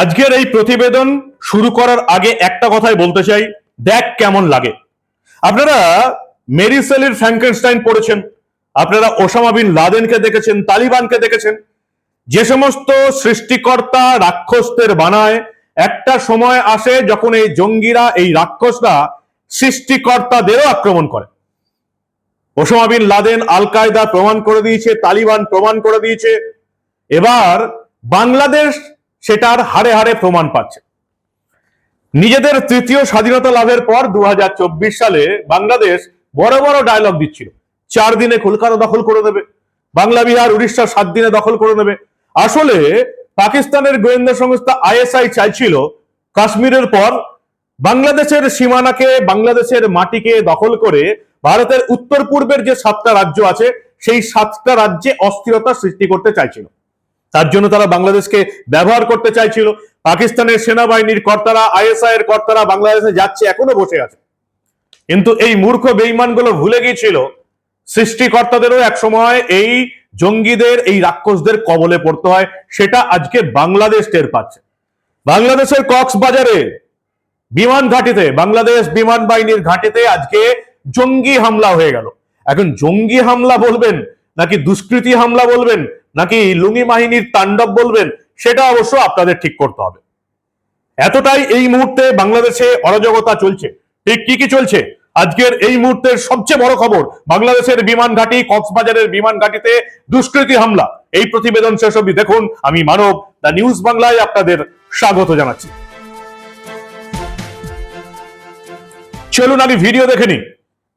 আজকের এই প্রতিবেদন শুরু করার আগে একটা কথাই বলতে চাই, দেখ কেমন লাগে। আপনারা মেরিসেলের ফ্র্যাঙ্কেনস্টাইন পড়েছেন, আপনারা ওসামা বিন লাদেনকে দেখেছেন, তালিবানকে দেখেছেন যে সমস্ত সৃষ্টিকর্তা রাক্ষসদের বানায়, একটা সময় আসে যখন এই জঙ্গিরা, এই রাক্ষসরা সৃষ্টিকর্তাদেরও আক্রমণ করে। ওসামা বিন লাদেন আল কায়দা প্রমাণ করে দিয়েছে, তালিবান প্রমাণ করে দিয়েছে। এবার বাংলাদেশ সেটার হারে হারে প্রমাণ পাচ্ছে। নিজেদের তৃতীয় স্বাধীনতা লাভের পর দু হাজার চব্বিশ সালে বাংলাদেশ বড় বড় ডায়লগ দিচ্ছিল। চার দিনে কলকাতা দখল করে দেবে। বাংলা, বিহার, উড়িষ্যা সাত দিনে দখল করে দেবে। আসলে পাকিস্তানের গোয়েন্দা সংস্থা আইএসআই চাইছিল কাশ্মীরের পর বাংলাদেশের সীমানাকে, বাংলাদেশের মাটিকে দখল করে ভারতের উত্তর পূর্বের যে সাতটা রাজ্য আছে, সেই সাতটা রাজ্যে অস্থিরতা সৃষ্টি করতে চাইছিল। তার জন্য তারা বাংলাদেশকে ব্যবহার করতে চাইছিল। পাকিস্তানের সেনাবাহিনীর কর্তারা, আইএসআই এর কর্তারা বাংলাদেশে যাচ্ছে, এখনও বসে আছে। কিন্তু এই মূর্খ বেইমানগুলো ভুলে গিয়েছিল। সৃষ্টিকর্তাদেরও এক সময় এই জঙ্গিদের, এই রাক্ষসদের কবলে পড়তে হয়। সেটা আজকে বাংলাদেশ টের পাচ্ছে। বাংলাদেশের কক্সবাজারে বিমান ঘাটিতে, বাংলাদেশ বিমান বাহিনীর ঘাটিতে আজকে জঙ্গি হামলা হয়ে গেল। এখন জঙ্গি হামলা বলবেন, নাকি দুষ্কৃতি হামলা বলবেন, নাকি লুঙ্গি বাহিনীর তাণ্ডব বলবেন, সেটা অবশ্য আপনাদের ঠিক করতে হবে। এতটাই এই মুহূর্তে বাংলাদেশে অরাজকতা চলছে। ঠিক কি কি চলছে? আজকের এই মুহূর্তের সবচেয়ে বড় খবর, বাংলাদেশের বিমান ঘাঁটি, কক্সবাজারের বিমান ঘাঁটিতে দুষ্কৃতী হামলা। এই প্রতিবেদন শেষ অবধি দেখুন, আমি মানব, দ্য নিউজ বাংলায় আপনাদের স্বাগত জানাচ্ছি। চলুন আমি ভিডিও দেখে নিই।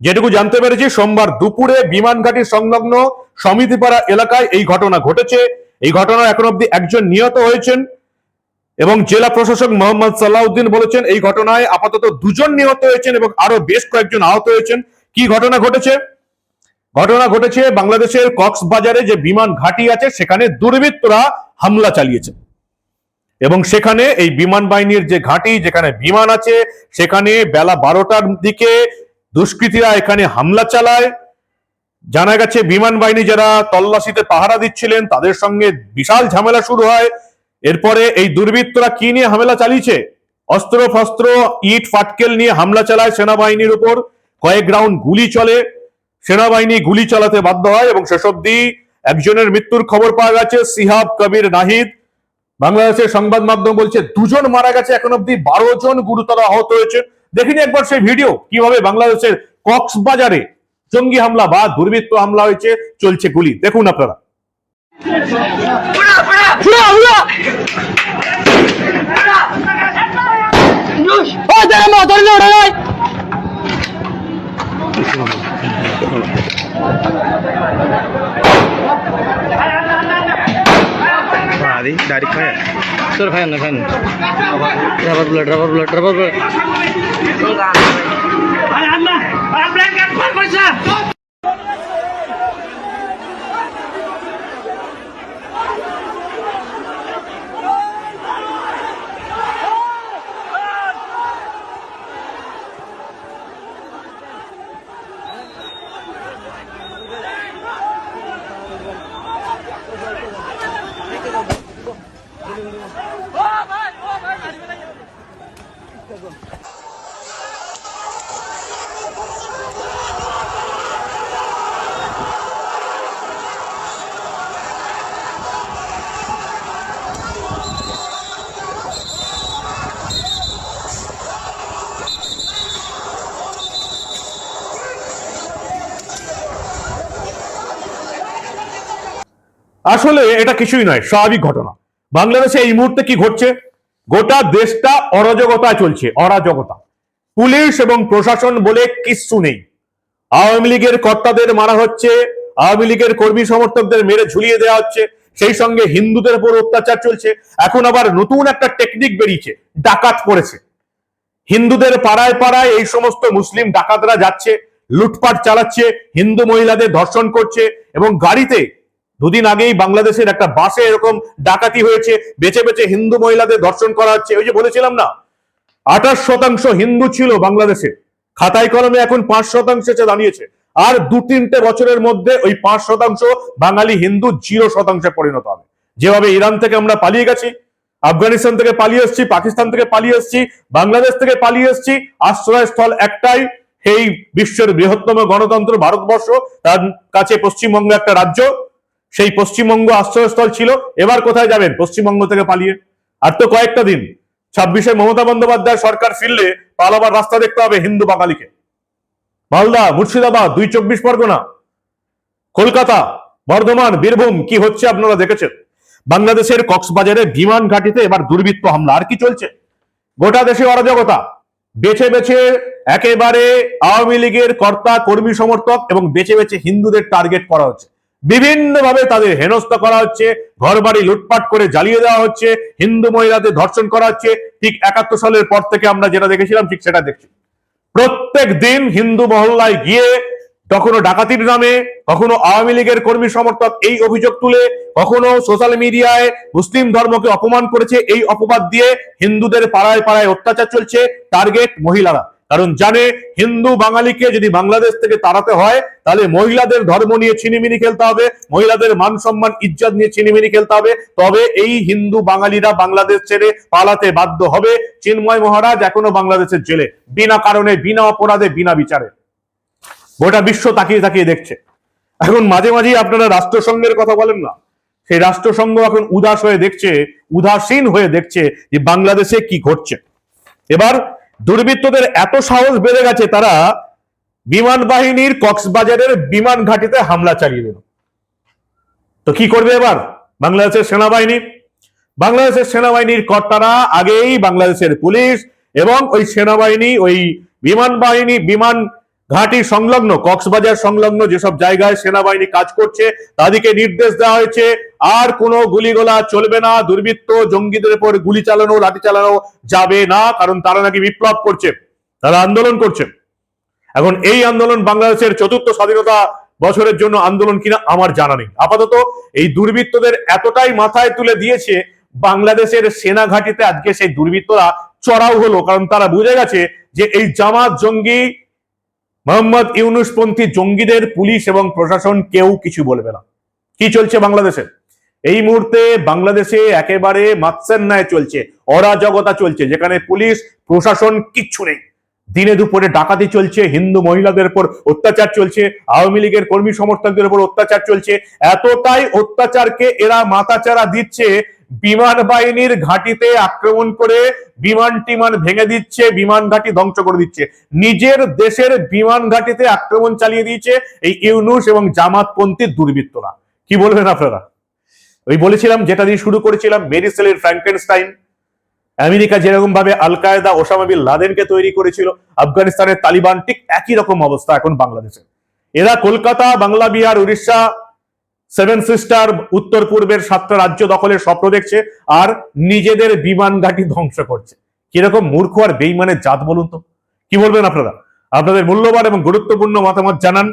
যেটুকু জানতে পেরেছি, সোমবার দুপুরে বিমান ঘাঁটি সংলগ্ন সমিতিপাড়া এলাকায় এই ঘটনা ঘটেছে। এই ঘটনা এখন অব্দি একজন নিহত হয়েছেন। এবং জেলা প্রশাসক মোহাম্মদ সালাউদ্দিন বলেছেন, এই ঘটনায় আপাতত দুজন নিহত হয়েছেন এবং আরও বেশ কয়েকজন আহত হয়েছেন। কি ঘটনা ঘটেছে? ঘটনা ঘটেছে বাংলাদেশের কক্সবাজারে যে বিমান ঘাঁটি আছে, সেখানে দুর্বৃত্তরা হামলা চালিয়েছে। এবং সেখানে এই বিমান বাহিনীর যে ঘাঁটি, যেখানে বিমান আছে, সেখানে বেলা বারোটার দিকে দুষ্কৃতীরা এখানে হামলা চালায়। জানা গেছে, বিমান বাহিনী যারা তল্লাশিতে পাহারা দিচ্ছিলেন, তাদের সঙ্গে বিশাল ঝামেলা শুরু হয়। এরপরে এই দুর্বৃত্তরা কি নিয়ে হামলা চালিয়েছে? অস্ত্র, ফস্ত্র, ইট, ফাটকেল নিয়ে হামলা চালায় সেনাবাহিনীর উপর। কয়েক রাউন্ড গুলি চলে। সেনাবাহিনী গুলি চালাতে বাধ্য হয় এবং শেষ অব্দি একজনের মৃত্যুর খবর পাওয়া গেছে, সিহাব কবির নাহিদ। বাংলাদেশের সংবাদ মাধ্যম বলছে, দুজন মারা গেছে এখন অব্দি বারো জন গুরুতর আহত হয়েছে। দেখিনি একবার সেই ভিডিও, কীভাবে বাংলাদেশের কক্সবাজারে জঙ্গি হামলা বা দুর্বৃত্ত হামলা হয়েছে, চলছে গুলি। দেখুন আপনারা। बुड़ा बुड़ा बुड़ा बुड़ा ओ तेरे मातर ने उड़ा भाई। आदि direct fire no fire rubber bullet rubber bullet আসলে এটা কিছুই নয়, স্বাভাবিক ঘটনা। বাংলাদেশে এই মুহূর্তে কি ঘটছে? গোটা দেশটা অরাজকতায় চলছে, অরাজকতা। পুলিশ এবং প্রশাসন বলে কিচ্ছু নেই। আওয়ামী লীগের কর্তাদের মারা হচ্ছে, আওয়ামী লীগের কর্মী সমর্থকদের মেরে ঝুলিয়ে দেওয়া হচ্ছে, সেই সঙ্গে হিন্দুদের উপর অত্যাচার চলছে, এখন আবার নতুন একটা টেকনিক বেরিয়েছে, ডাকাত পড়েছে। হিন্দুদের পাড়ায় পাড়ায় এই সমস্ত মুসলিম ডাকাতরা যাচ্ছে, লুটপাট চালাচ্ছে, হিন্দু মহিলাদের ধর্ষণ করছে এবং গাড়িতে দুদিন আগেই বাংলাদেশের একটা বাসে এরকম ডাকাতি হয়েছে বেছে বেছে হিন্দু মহিলাদের দর্শন করা হচ্ছে। ওই যে বলেছিলাম না, আঠাশ শতাংশ হিন্দু ছিল বাংলাদেশে। খাতায় কলমে এখন পাঁচ শতাংশ দাঁড়িয়েছে। আর দু তিনটে বছরের মধ্যে ওই পাঁচ শতাংশ বাঙালি হিন্দু জিরো শতাংশে পরিণত হবে। যেভাবে ইরান থেকে আমরা পালিয়ে গেছি, আফগানিস্তান থেকে পালিয়ে এসেছি, পাকিস্তান থেকে পালিয়ে এসেছি, বাংলাদেশ থেকে পালিয়ে এসেছি, আশ্রয়স্থল একটাই, এই বিশ্বের বৃহত্তম গণতন্ত্র, ভারতবর্ষ, তার কাছে পশ্চিমবঙ্গ একটা রাজ্য। সেই পশ্চিমবঙ্গ আশ্রয়স্থল ছিল। এবার কোথায় যাবেন? পশ্চিমবঙ্গ থেকে পালিয়ে। আর তো কয়েকটা দিন। ছাব্বিশে মমতা বন্দ্যোপাধ্যায় সরকার ফিরলে পালাবার রাস্তা দেখতে হবে হিন্দু বাঙালিকে। মালদা, মুর্শিদাবাদ, দুই চব্বিশ পরগনা, কলকাতা, বর্ধমান, বীরভূম, কি হচ্ছে আপনারা দেখেছেন? বাংলাদেশের কক্সবাজারে বিমান ঘাটিতে এবার দুর্বৃত্ত হামলা। আর কি চলছে? গোটা দেশে অরাজকতা। বেছে বেছে একেবারে আওয়ামী লীগের কর্তা, কর্মী সমর্থক এবং বেছে বেছে হিন্দুদের টার্গেট করা হচ্ছে। বিভিন্নভাবে তাদের হেনস্থা করা হচ্ছে, ঘরবাড়ি লুটপাট করে জ্বালিয়ে দেওয়া হচ্ছে, হিন্দু মহিলাদের ধর্ষণ করা হচ্ছে। ঠিক একাত্তর সালের পর থেকে আমরা যেটা দেখেছিলাম, ঠিক সেটা দেখছি। প্রত্যেক দিন হিন্দু মহল্লায় গিয়ে কখনো ডাকাতির নামে, কখনো আওয়ামী লীগের কর্মী সমর্থক এই অভিযোগ তুলে, কখনো সোশ্যাল মিডিয়ায় মুসলিম ধর্মকে অপমান করেছে, এই অপবাদ দিয়ে হিন্দুদের পাড়ায় পাড়ায় অত্যাচার চলছে, টার্গেট মহিলারা। কারণ জানে হিন্দু বাঙালিকে যদি বাংলাদেশ থেকে তাড়াতে হয়, তাহলে মহিলাদের ধর্ম নিয়ে ছিনিমিনি খেলতে হবে, মহিলাদের মান সম্মান, ইজ্জত নিয়ে ছিনিমিনি খেলতে হবে। তবে এই হিন্দু বাঙালিরা বাংলাদেশ ছেড়ে পালাতে বাধ্য হবে। চিন্ময় মহারাজ এখনও বাংলাদেশের জেলে। বিনা কারণে, বিনা অপরাধে, বিনা বিচারে। গোটা বিশ্ব তাকিয়ে তাকিয়ে দেখছে। এখন মাঝে মাঝেই আপনারা রাষ্ট্রসংঘের কথা বলেন না? সেই রাষ্ট্রসংঘ এখন উদাস হয়ে দেখছে, উদাসীন হয়ে দেখছে যে বাংলাদেশে কি ঘটছে। এবার দুর্বৃত্তদের এত সাহস বেড়ে গেছে তারা বিমান বাহিনীর কক্সবাজারের বিমান ঘাটিতে হামলা চালিয়ে দিল। তো কি করবে এবার? বাংলাদেশের সেনাবাহিনী। বাংলাদেশের সেনাবাহিনীর কর্তারা আগেই বাংলাদেশের পুলিশ এবং ওই সেনাবাহিনী, ওই বিমান বাহিনী, বিমান ঘাটি সংলগ্ন, কক্সবাজার সংলগ্ন যেসব জায়গায় সেনাবাহিনী কাজ করছে, তাদেরকে নির্দেশ দেওয়া হয়েছে, আর কোনো গুলিগোলা চলবে না, দুর্বৃত্ত জঙ্গিদের উপর গুলি চালানো, লাঠি চালানো যাবে না, কারণ তারা নাকি বিপ্লব করছে, তারা আন্দোলন করছে। এখন এই আন্দোলন বাংলাদেশের চতুর্থ স্বাধীনতা বছরের জন্য আন্দোলন কিনা আমার জানা নেই। আপাতত এই দুর্বৃত্তদের এতটাই মাথায় তুলে দিয়েছে, বাংলাদেশের সেনা ঘাটিতে আজকে সেই দুর্বৃত্তরা চড়াও হলো, কারণ তারা বুঝে গেছে যে এই জামাত জঙ্গি মোহাম্মদ ইউনুসপন্থী জঙ্গিদের পুলিশ এবং প্রশাসন কেউ কিছু বলবে না। কি চলছে বাংলাদেশে? এই মুহূর্তে বাংলাদেশে একেবারে মাৎসের ন্যায় চলছে, অরাজকতা চলছে, যেখানে পুলিশ, প্রশাসন কিচ্ছু নেই। দিনে দুপুরে ডাকাতি চলছে, হিন্দু মহিলাদের উপর অত্যাচার চলছে, আওয়ামী লীগের কর্মী সমর্থকদের উপর অত্যাচার চলছে। এতটাই অত্যাচারকে এরা মাথাচাড়া দিচ্ছে বিমান বাহিনীর ঘাটিতে আক্রমণ করে বিমান টিমান ভেঙে দিচ্ছে, বিমান ঘাটি ধ্বংস করে দিচ্ছে। নিজের দেশের বিমান ঘাটিতে আক্রমণ চালিয়ে দিয়েছে এই ইউনুস এবং জামাতপন্থী দুর্বৃত্তরা। কি বলবেন আপনারা? ওই বলেছিলাম, যেটা দিয়ে শুরু করেছিলাম মেরিসেলের ফ্র্যাঙ্কেনস্টাইন। আমেরিকা যেরকম ভাবে আল কায়দা ওসামা বিন লাদেনকে তৈরি করেছিল, আফগানিস্তানের তালিবান ঠিক একই রকম অবস্থা এখন বাংলাদেশে। এরা কলকাতা, বাংলা বিহার, উড়িষ্যা সেভেন সিস্টার উত্তর পূর্বের সাতটা রাজ্য দখলের স্বপ্ন দেখছে আর নিজেদের বিমান ঘাঁটি ধ্বংস করছে। কীরকম মূর্খ আর বেইমানের জাত বলুন তো? কি বলবেন আপনারা? আপনাদের মূল্যবান এবং গুরুত্বপূর্ণ মতামত জানান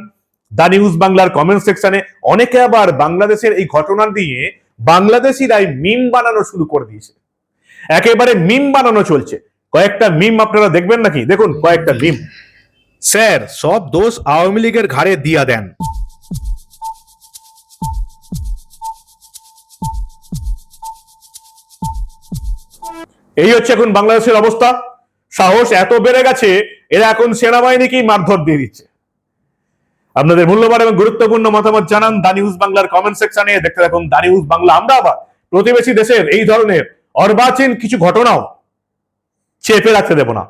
দা নিউজ বাংলার কমেন্ট সেকশনে। অনেকে আবার বাংলাদেশের এই ঘটনা দিয়ে বাংলাদেশিরাই মিম বানানো শুরু করে দিয়েছে। একেবারে মিম বানানো চলছে। কয়েকটা মিম আপনারা দেখবেন নাকি? দেখুন, কয়েকটা মিম। স্যার, সব দোষ আওয়ামী লীগের ঘাড়ে দিয়া দেন। এই হচ্ছে এখন বাংলাদেশের অবস্থা। সাহস এত বেড়ে গেছে, এরা এখন সেনাবাহিনীকেই মারধর দিয়ে দিচ্ছে। আপনাদের মূল্যবান এবং গুরুত্বপূর্ণ মতামত জানান দা নিউজ বাংলার কমেন্ট সেকশনে দেখতে থাকুন দা নিউজ বাংলা। আমরা আবার প্রতিবেশী দেশের এই ধরনের অর্বাচীন কিছু ঘটনাও চেপে রাখতে দেব না।